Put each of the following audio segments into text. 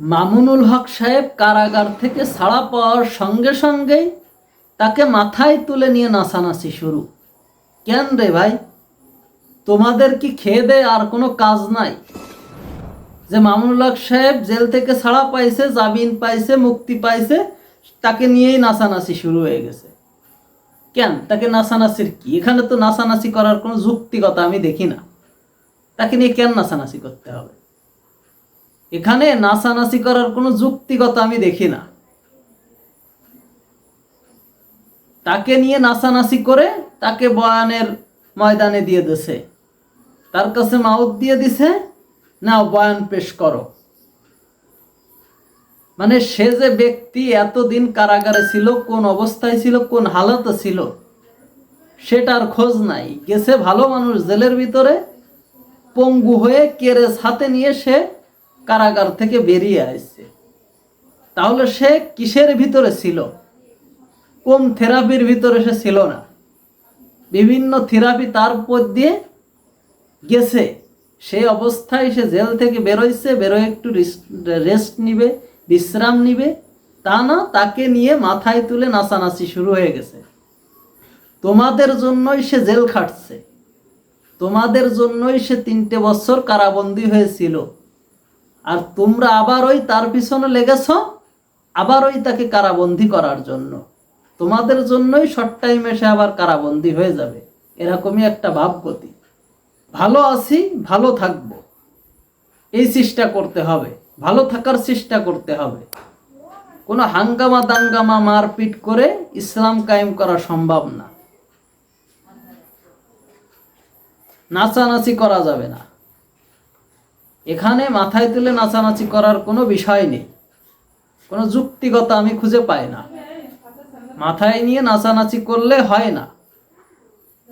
মামুনুল হক সাহেব কারাগার থেকে ছাড়া পাওয়ার সঙ্গে সঙ্গেই তাকে মাথায় তুলে নিয়ে নাচানাচি শুরু। কেন রে ভাই? তোমাদের কি খেয়ে দেয় আর কোনো কাজ নাই? যে মামুনুল হক সাহেব জেল থেকে ছাড়া পাইছে, জামিন পাইছে, মুক্তি পাইছে, তাকে নিয়েই নাচানাচি শুরু হয়ে গেছে। কেন? তাকে নাচানাচির কি? এখানে তো নাচানাচি করার কোনো যুক্তিকতা আমি দেখি না। তাকে নিয়ে কেন নাচানাচি করতে হবে? এখানে নাচানাচি করার কোনো যুক্তিগত আমি দেখি না। তাকে নিয়ে নাচানাচি করে তাকে বয়ানের ময়দানে দিয়ে দিছে। তার কাছে মাউত দিয়ে দিছে না বয়ান পেশ করো। মানে সে যে ব্যক্তি এতদিন কারাগারে ছিল, কোন অবস্থায় ছিল, কোন হালতে ছিল, সেটার খোঁজ নাই। গেছে ভালো মানুষ জেলের ভিতরে, পঙ্গু হয়ে কেরেস হাতে নিয়ে সে কারাগার থেকে বেরিয়ে আসছে। তাহলে সে কিসের ভিতরে ছিল? কোন থেরাপির ভিতরে সে ছিল না? বিভিন্ন থেরাপি তার উপর দিয়ে গেছে। সেই অবস্থায় সে জেল থেকে বেরোইছে, বেরোয় একটু রেস্ট নিবে, বিশ্রাম নিবে। তা না, তাকে নিয়ে মাথায় তুলে নাচানাচি শুরু হয়ে গেছে। তোমাদের জন্যই সে জেল খাটছে। তোমাদের জন্যই সে তিনটে বছর কারাবন্দী হয়েছিল। আর তোমরা আবার ওই তার পিছনে লেগেছ, আবার ওই তাকে কারাবন্দী করার জন্য। তোমাদের জন্যই শর্ট টাইমে সে আবার কারাবন্দী হয়ে যাবে। এরকমই একটা ভাবগতি। ভালো আছি, ভালো থাকব। এই চেষ্টা করতে হবে। ভালো থাকার চেষ্টা করতে হবে। কোনো হাঙ্গামা দাঙ্গামা মারপিট করে ইসলাম কায়েম করা সম্ভব না। নাচানাচি করা যাবে না। এখানে মাথায় তুলে নাচানাচি করার কোনো বিষয় নেই। কোনো যুক্তিগত আমি খুঁজে পাই না। মাথায় নিয়ে নাচানাচি করলে হয় না।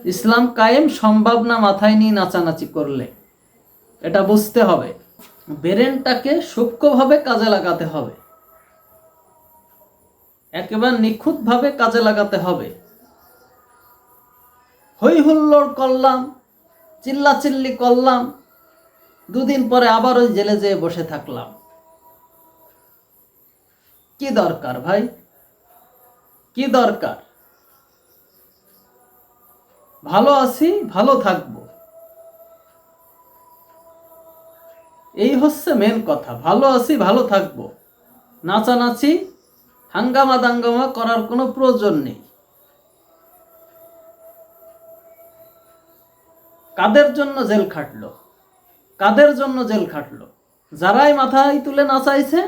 ইসলাম কায়েম সম্ভব না মাথায় নিয়ে নাচানাচি করলে। এটা বুঝতে হবে। ব্রেনটাকে সূক্ষ্মভাবে কাজে লাগাতে হবে। একেবারে নিখুঁতভাবে কাজে লাগাতে হবে। হই হুল্লোড় করলাম, চিল্লাচিল্লি করলাম দুদিন পরে আবার ওই জেলে যেয়ে বসে থাকলাম। কি দরকার ভাই? কি দরকার? ভালো আছি, ভালো থাকব। এই হচ্ছে মেন কথা, ভালো আছি, ভালো থাকব। নাচানাচি, হাঙ্গামা দাঙ্গামা করার কোনো প্রয়োজন নেই। কাদের জন্য জেল খাটলো? কাদের জন্য জেল খাটলো? যারাই মাথায় তুলে নাচাইছে,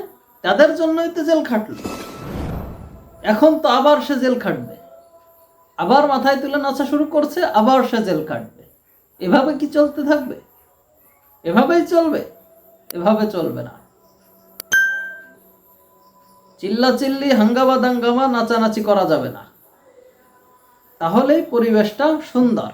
তাদের জন্যই তো জেল খাটলো। এখন তো আবার সে জেল খাটবে। আবার মাথায় তুলে নাচা শুরু করছে, আবার সে জেল খাটবে। এভাবে কি চলতে থাকবে? এভাবেই চলবে, এভাবে চলবে না। চিল্লা চিল্লি হাঙ্গামা দাঙ্গামা, নাচানাচি করা যাবে না। তাহলেই পরিবেশটা সুন্দর।